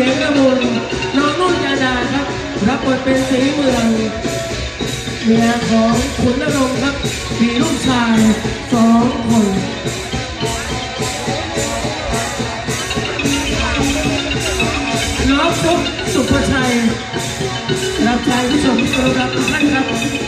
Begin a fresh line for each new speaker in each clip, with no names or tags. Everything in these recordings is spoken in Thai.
สียงกระมุนน้องนุ่นยาดาครับ รับบทเป็นสีเมืองเมียของขุนนรงค์ครับ มีลูกชายสองคนน้องฟุ๊กสุภชัยรับชายผู้ชมที่เคารพรักทุกท่านครับ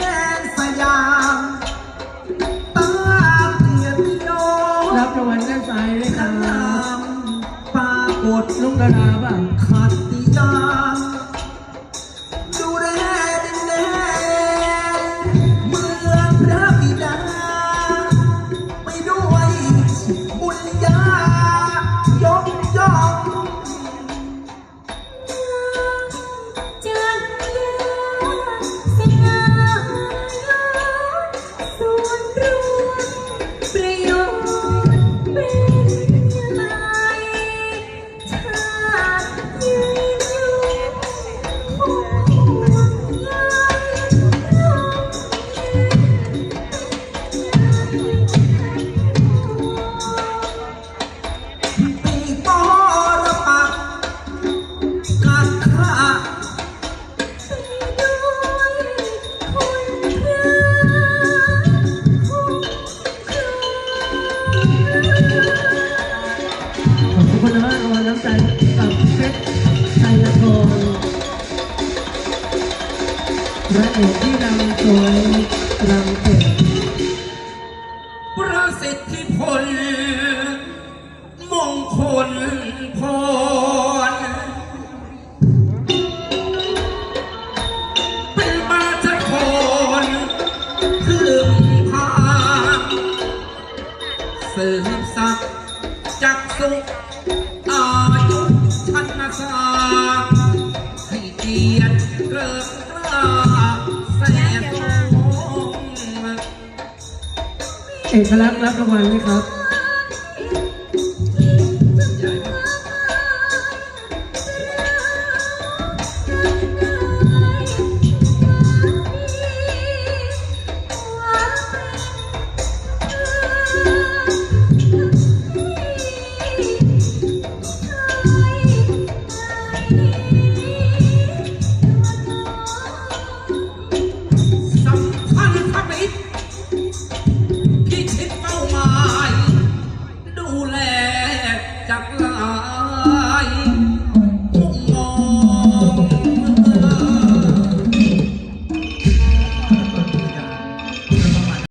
แดนสยามตาเปลี่ยนโย
รับรางวัลด้านซ้ายด้วยค
ข
รับ
นามปรากฏ
ลุงดาราป่ะ
ขัดติยามดูแลดินแดนเมืองพระบิดา ไปด้วยบุญ
พระ
เอกที่รำสวยรำเก่ง
ประสิทธิพลมงคลพรเป็นมาจครพึ่งพาสริมศักดิ์จักสุขอายุชันสาให้เกียรติ
อกลักษณ์รับรางวัลไหมครับ